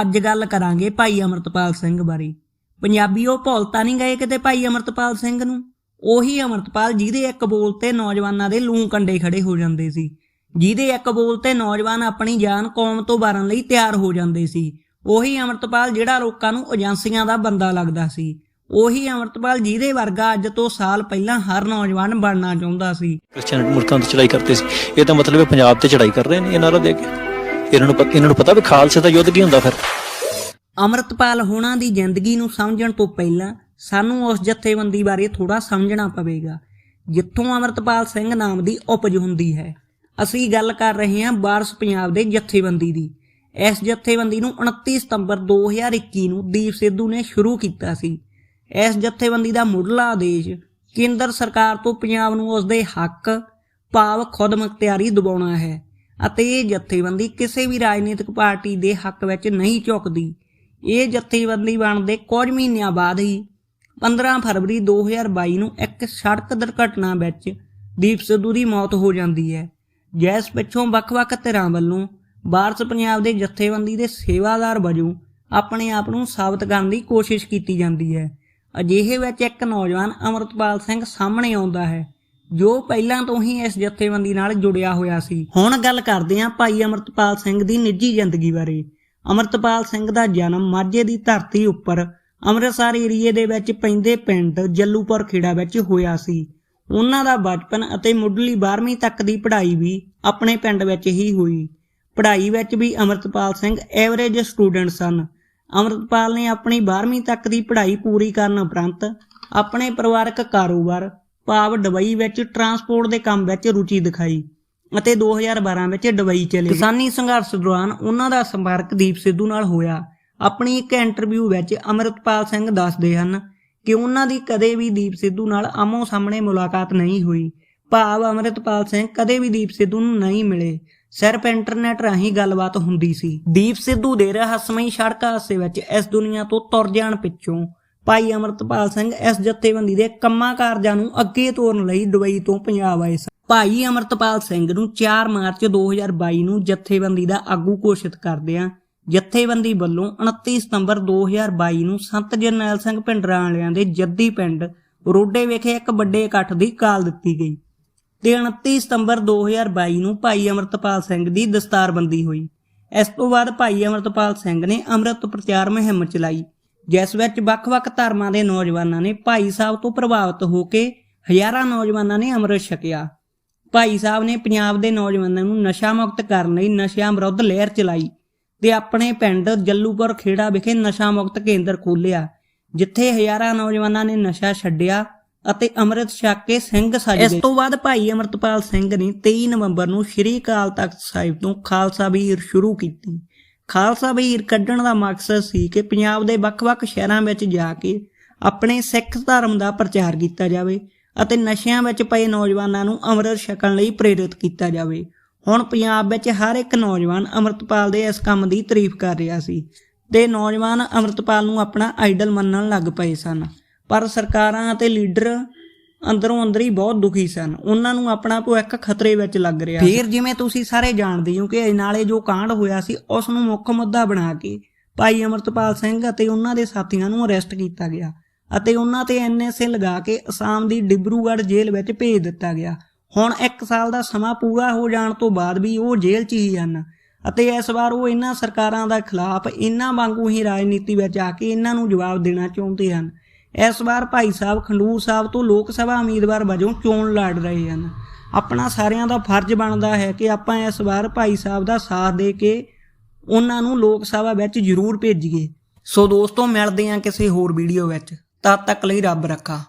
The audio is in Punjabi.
ਅੱਜ ਗੱਲ ਕਰਾਂਗੇ ਭਾਈ ਅਮਰਤਪਾਲ ਸਿੰਘ ਬਾਰੇ। ਪੰਜਾਬੀ ਉਹ ਤਾਂ ਨਹੀਂ ਗਏ ਕਿਤੇ ਭਾਈ ਅਮਰਤਪਾਲ ਸਿੰਘ ਨੂੰ? ਉਹੀ ਅਮਰਤਪਾਲ ਜਿਹਦੇ ਇੱਕ ਬੋਲ ਤੇ ਨੌਜਵਾਨਾਂ ਦੇ ਲੂੰ ਕੰਡੇ ਖੜੇ ਹੋ ਜਾਂਦੇ ਸੀ। ਜਿਹਦੇ ਇੱਕ ਬੋਲ ਤੇ ਨੌਜਵਾਨ ਆਪਣੀ ਜਾਨ ਕੌਮ ਤੋਂ ਬਾਰਨ ਲਈ ਤਿਆਰ ਹੋ ਜਾਂਦੇ ਸੀ। ਉਹੀ ਅਮਰਤਪਾਲ ਜਿਹੜਾ ਲੋਕਾਂ ਨੂੰ ਏਜੰਸੀਆਂ ਦਾ ਬੰਦਾ ਲੱਗਦਾ ਸੀ। ਉਹੀ ਅਮਰਤਪਾਲ ਜਿਹਦੇ ਵਰਗਾ ਅੱਜ ਤੋਂ ਸਾਲ ਪਹਿਲਾਂ ਹਰ ਨੌਜਵਾਨ ਬਣਨਾ ਚਾਹੁੰਦਾ ਸੀ। ਕ੍ਰਿਸਚੀਅਨ ਮੁਲਕਾਂ ਤੇ ਚੜਾਈ ਕਰਦੇ ਸੀ। ਇਹ ਤਾਂ ਮਤਲਬ ਹੈ ਪੰਜਾਬ ਤੇ ਚੜਾਈ ਕਰ ਰਹੇ ਨੇ ਇਹ ਨਾਰਾ ਦੇ ਕੇ। ਇਹਨਾਂ ਨੂੰ ਇਹਨਾਂ ਨੂੰ ਪਤਾ ਵੀ ਖਾਲਸੇ ਦਾ ਯੁੱਧ ਕੀ ਹੁੰਦਾ ਫਿਰ? ਅਮਰਤਪਾਲ ਹੋਣਾ ਦੀ ਜ਼ਿੰਦਗੀ ਨੂੰ ਸਮਝਣ ਤੋਂ ਪਹਿਲਾਂ ਸਾਨੂੰ ਉਸ ਜਥੇਬੰਦੀ ਬਾਰੇ ਥੋੜਾ ਸਮਝਣਾ ਪਵੇਗਾ, ਜਿੱਥੋਂ ਅਮਰਤਪਾਲ ਸਿੰਘ ਨਾਮ ਦੀ ਉਪਜ ਹੁੰਦੀ ਹੈ। ਅਸੀਂ ਗੱਲ ਕਰ ਰਹੇ ਹਾਂ ਵਾਰਸ ਪੰਜਾਬ ਦੇ ਜਥੇਬੰਦੀ ਦੀ। ਇਸ ਜਥੇਬੰਦੀ ਨੂੰ 29 ਸਤੰਬਰ 2021 ਨੂੰ ਦੀਪ ਸਿੱਧੂ ਨੇ ਸ਼ੁਰੂ ਕੀਤਾ ਸੀ। ਇਸ ਜਥੇਬੰਦੀ ਦਾ ਮੁੱਢਲਾ ਆਦੇਸ਼ ਕੇਂਦਰ ਸਰਕਾਰ ਤੋਂ ਪੰਜਾਬ ਨੂੰ ਉਸਦੇ ਹੱਕ, ਭਾਵ ਖੁਦਮੁਖਤਿਆਰੀ ਦਿਵਾਉਣਾ ਹੈ। ਅਤੇ ਇਹ ਜਥੇਬੰਦੀ ਕਿਸੇ ਵੀ ਰਾਜਨੀਤਿਕ ਪਾਰਟੀ ਦੇ ਹੱਕ ਵਿੱਚ ਨਹੀਂ ਝੁਕਦੀ। ਇਹ ਜਥੇਬੰਦੀ ਬਣਦੇ ਕੁਝ ਮਹੀਨਿਆਂ ਬਾਅਦ ਹੀ 15 ਫਰਵਰੀ 2022 ਨੂੰ ਇੱਕ ਸੜਕ ਦੁਰਘਟਨਾ ਵਿੱਚ ਦੀਪ ਸਿੱਧੂ ਦੀ ਮੌਤ ਹੋ ਜਾਂਦੀ ਹੈ। ਜਿਸ ਪਿੱਛੋਂ ਵੱਖ-ਵੱਖ ਧਿਰਾਂ ਵੱਲੋਂ ਵਾਰਸ ਪੰਜਾਬ ਦੇ ਜਥੇਬੰਦੀ ਦੇ ਸੇਵਾਦਾਰ ਵਜੋਂ ਆਪਣੇ ਆਪ ਨੂੰ ਸਾਬਤ ਕਰਨ ਦੀ ਕੋਸ਼ਿਸ਼ ਕੀਤੀ ਜਾਂਦੀ ਹੈ। ਅਜਿਹੇ ਵਿੱਚ ਇੱਕ ਨੌਜਵਾਨ ਅਮਰਤਪਾਲ ਸਿੰਘ ਸਾਹਮਣੇ ਆਉਂਦਾ ਹੈ। ਜੋ ਪਹਿਲਾਂ ਤੋਂ ਹੀ ਇਸ ਜਥੇਬੰਦੀ ਨਾਲ ਜੁੜਿਆ ਹੋਇਆ ਸੀ। ਹੁਣ ਗੱਲ ਕਰਦੇ ਹਾਂ ਭਾਈ ਅਮਰਤਪਾਲ ਸਿੰਘ ਦੀ ਨਿੱਜੀ ਜ਼ਿੰਦਗੀ ਬਾਰੇ। ਅਮਰਤਪਾਲ ਸਿੰਘ ਦਾ ਜਨਮ ਮਾਝੇ ਦੀ ਧਰਤੀ ਉੱਪਰ ਅੰਮ੍ਰਿਤਸਰ ਏਰੀਏ ਦੇ ਵਿੱਚ ਪੈਂਦੇ ਪਿੰਡ ਜੱਲੂਪੁਰ ਖੇੜਾ ਵਿੱਚ ਹੋਇਆ ਸੀ। ਉਹਨਾਂ ਦਾ ਬਚਪਨ ਅਤੇ ਮੁੱਢਲੀ 12ਵੀਂ ਤੱਕ ਦੀ ਪੜ੍ਹਾਈ ਵੀ ਆਪਣੇ ਪਿੰਡ ਵਿੱਚ ਹੀ ਹੋਈ। ਪੜ੍ਹਾਈ ਵਿੱਚ ਵੀ ਅਮਰਤਪਾਲ ਸਿੰਘ ਐਵਰੇਜ ਸਟੂਡੈਂਟ ਸਨ। ਅਮਰਤਪਾਲ ਨੇ ਆਪਣੀ 12ਵੀਂ ਤੱਕ ਦੀ ਪੜ੍ਹਾਈ ਪੂਰੀ ਕਰਨ ਉਪਰੰਤ ਆਪਣੇ ਪਰਿਵਾਰਕ ਕਾਰੋਬਾਰ ਭਾਵ ਦੁਬਈ ਵਿੱਚ ਟਰਾਂਸਪੋਰਟ ਦੇ ਕੰਮ ਵਿੱਚ ਰੁਚੀ ਦਿਖਾਈ ਅਤੇ 2012 ਵਿੱਚ ਦੁਬਈ ਚਲੇ ਕਿਸਾਨੀ ਸੰਘਰਸ਼ ਦੌਰਾਨ ਉਹਨਾਂ ਦਾ ਸੰਪਰਕ ਦੀਪ ਸਿੱਧੂ ਨਾਲ ਹੋਇਆ। ਆਪਣੀ ਇੱਕ ਇੰਟਰਵਿਊ ਵਿੱਚ ਅਮਰਤਪਾਲ ਸਿੰਘ ਦੱਸਦੇ ਹਨ ਕਿ ਉਹਨਾਂ ਦੀ ਕਦੇ ਵੀ ਦੀਪ ਸਿੱਧੂ ਨਾਲ ਆਮੋ ਸਾਹਮਣੇ ਮੁਲਾਕਾਤ ਨਹੀਂ ਹੋਈ। ਭਾਵ ਅਮਰਤਪਾਲ ਸਿੰਘ ਕਦੇ ਵੀ ਦੀਪ ਸਿੱਧੂ ਨੂੰ ਨਹੀਂ ਮਿਲੇ। ਸਿਰਫ ਇੰਟਰਨੈਟ ਰਾਹੀਂ ਗੱਲਬਾਤ ਹੁੰਦੀ ਸੀ। ਦੀਪ ਸਿੱਧੂ ਦੇ ਰਹੱਸਮਈ ਸੜਕ ਹਾਦਸੇ ਵਿੱਚ ਇਸ ਦੁਨੀਆ ਤੋਂ ਤੁਰ ਜਾਣ ਪਿੱਛੋਂ ਭਾਈ ਅਮਰਤਪਾਲ ਸਿੰਘ ਇਸ ਜਥੇਬੰਦੀ ਦੇ ਕੰਮਾਂ ਕਾਰਜਾਂ ਨੂੰ ਅੱਗੇ ਤੋਰਨ ਲਈ ਦੁਬਈ ਤੋਂ ਪੰਜਾਬ ਆਏ ਸਨ। ਭਾਈ ਅਮਰਤਪਾਲ ਸਿੰਘ ਨੂੰ 4 ਮਾਰਚ 2022 ਨੂੰ ਜਥੇਬੰਦੀ ਦਾ ਆਗੂ ਘੋਸ਼ਿਤ ਕਰਦਿਆਂ ਜਥੇਬੰਦੀ ਵੱਲੋਂ 29 ਸਤੰਬਰ 2022 ਨੂੰ ਸੰਤ ਜਰਨੈਲ ਸਿੰਘ ਪਿੰਡਰਾਂ ਵਾਲਿਆਂ ਦੇ ਜੱਦੀ ਪਿੰਡ ਰੋਡੇ ਵਿਖੇ ਇੱਕ ਵੱਡੇ ਇਕੱਠ ਦੀ ਕਾਲ ਦਿੱਤੀ ਗਈ ਤੇ 29 ਸਤੰਬਰ 2022 ਨੂੰ ਭਾਈ ਅਮਰਤਪਾਲ ਸਿੰਘ ਦੀ ਦਸਤਾਰਬੰਦੀ ਹੋਈ। ਇਸ ਤੋਂ ਬਾਅਦ ਭਾਈ ਅਮਰਤਪਾਲ ਸਿੰਘ ਨੇ ਅੰਮ੍ਰਿਤ ਪ੍ਰਚਾਰ ਮੁਹਿੰਮ ਚਲਾਈ। ਜਿਸ ਵਿੱਚ ਵੱਖ-ਵੱਖ ਧਰਮਾਂ ਦੇ ਨੌਜਵਾਨਾਂ ਨੇ ਭਾਈ ਸਾਹਿਬ ਤੋਂ ਪ੍ਰਭਾਵਿਤ ਹੋ ਕੇ ਹਜ਼ਾਰਾਂ ਨੌਜਵਾਨਾਂ ਨੇ ਅੰਮ੍ਰਿਤ ਛਕਿਆ। ਭਾਈ ਸਾਹਿਬ ਨੇ ਪੰਜਾਬ ਦੇ ਨੌਜਵਾਨਾਂ ਨੂੰ ਨਸ਼ਾ ਮੁਕਤ ਕਰਨ ਲਈ ਨਸ਼ਿਆਂ ਵਿਰੁੱਧ ਲਹਿਰ ਚਲਾਈ ਤੇ ਆਪਣੇ ਪਿੰਡ ਜੱਲੂਪੁਰ ਖੇੜਾ ਵਿਖੇ ਨਸ਼ਾ ਮੁਕਤ ਕੇਂਦਰ ਖੋਲ੍ਹਿਆ ਜਿੱਥੇ ਹਜ਼ਾਰਾਂ ਨੌਜਵਾਨਾਂ ਨੇ ਨਸ਼ਾ ਛੱਡਿਆ ਅਤੇ ਅੰਮ੍ਰਿਤ ਛਕ ਕੇ ਸਿੰਘ ਸਜ ਗਏ। ਇਸ ਤੋਂ ਬਾਅਦ ਭਾਈ ਅਮਰਤਪਾਲ ਸਿੰਘ ਨੇ 23 ਨਵੰਬਰ ਨੂੰ ਸ੍ਰੀ ਅਕਾਲ ਤਖਤ ਸਾਹਿਬ ਤੋਂ ਖਾਲਸਾ ਵੀਰ ਸ਼ੁਰੂ ਕੀਤੀ। ਖਾਲਸਾ ਵੀਰ ਕੱਢਣ ਦਾ ਮਕਸਦ ਸੀ ਕਿ ਪੰਜਾਬ ਦੇ ਵੱਖ-ਵੱਖ ਸ਼ਹਿਰਾਂ ਵਿੱਚ ਜਾ ਕੇ ਆਪਣੇ ਸਿੱਖ ਧਰਮ ਦਾ ਪ੍ਰਚਾਰ ਕੀਤਾ ਜਾਵੇ ਅਤੇ ਨਸ਼ਿਆਂ ਵਿੱਚ ਪਏ ਨੌਜਵਾਨਾਂ ਨੂੰ ਅੰਮ੍ਰਿਤ ਛਕਣ ਲਈ ਪ੍ਰੇਰਿਤ ਕੀਤਾ ਜਾਵੇ। ਹੁਣ ਪੰਜਾਬ ਵਿੱਚ ਹਰ ਇੱਕ ਨੌਜਵਾਨ ਅੰਮ੍ਰਿਤਪਾਲ ਦੇ ਇਸ ਕੰਮ ਦੀ ਤਾਰੀਫ ਕਰ ਰਿਹਾ ਸੀ ਤੇ ਨੌਜਵਾਨ ਅੰਮ੍ਰਿਤਪਾਲ ਨੂੰ ਆਪਣਾ ਆਈਡਲ ਮੰਨਣ ਲੱਗ ਪਏ ਸਨ। ਪਰ ਸਰਕਾਰਾਂ ਅਤੇ ਲੀਡਰ ਅੰਦਰੋਂ ਅੰਦਰ ਹੀ ਬਹੁਤ ਦੁਖੀ ਸਨ। ਉਹਨਾਂ ਨੂੰ ਆਪਣਾ ਭਵਿੱਖ ਖਤਰੇ ਵਿੱਚ ਲੱਗ ਰਿਹਾ ਫਿਰ ਜਿਵੇਂ ਤੁਸੀਂ ਸਾਰੇ ਜਾਣਦੇ ਹੋ ਕਿ ਨਾਲੇ ਜੋ ਕਾਂਡ ਹੋਇਆ ਸੀ, ਉਸ ਨੂੰ ਮੁੱਖ ਮੁੱਦਾ ਬਣਾ ਕੇ ਭਾਈ ਅਮਰਤਪਾਲ ਸਿੰਘ ਅਤੇ ਉਹਨਾਂ ਦੇ ਸਾਥੀਆਂ ਨੂੰ ਅਰੈਸਟ ਕੀਤਾ ਗਿਆ ਅਤੇ ਉਹਨਾਂ ਤੇ ਐਨਐਸਏ ਲਗਾ ਕੇ ਅਸਾਮ ਦੀ ਡਿਬਰੂਗੜ੍ਹ ਜੇਲ੍ਹ ਵਿੱਚ ਭੇਜ ਦਿੱਤਾ ਗਿਆ। ਹੁਣ 1 ਸਾਲ ਦਾ ਸਮਾਂ ਪੂਰਾ ਹੋ ਜਾਣ ਤੋਂ ਬਾਅਦ ਵੀ ਉਹ ਜੇਲ੍ਹ 'ਚ ਹੀ ਹਨ ਅਤੇ ਇਸ ਵਾਰ ਉਹ ਇਹਨਾਂ ਸਰਕਾਰਾਂ ਦਾ ਖਿਲਾਫ ਇਹਨਾਂ ਵਾਂਗੂ ਹੀ ਰਾਜਨੀਤੀ ਵਿੱਚ ਆ ਕੇ ਇਹਨਾਂ ਨੂੰ ਜਵਾਬ ਦੇਣਾ ਚਾਹੁੰਦੇ ਹਨ। ਇਸ ਵਾਰ ਭਾਈ ਸਾਹਿਬ ਖੰਡੂਰ ਸਾਹਿਬ ਤੋਂ ਲੋਕ ਸਭਾ ਉਮੀਦਵਾਰ ਵਜੋਂ ਚੋਣ ਲੜ ਰਹੇ ਹਨ। ਆਪਣਾ ਸਾਰਿਆਂ ਦਾ ਫਰਜ਼ ਬਣਦਾ ਹੈ ਕਿ ਆਪਾਂ ਇਸ ਵਾਰ ਭਾਈ ਸਾਹਿਬ ਦਾ ਸਾਥ ਦੇ ਕੇ ਉਹਨਾਂ ਨੂੰ ਲੋਕ ਸਭਾ ਵਿੱਚ ਜ਼ਰੂਰ ਭੇਜੀਏ। ਸੋ ਦੋਸਤੋ, ਮਿਲਦੇ ਹਾਂ ਕਿਸੇ ਹੋਰ ਵੀਡੀਓ ਵਿੱਚ। ਤਦ ਤੱਕ ਲਈ ਰੱਬ ਰੱਖਾ।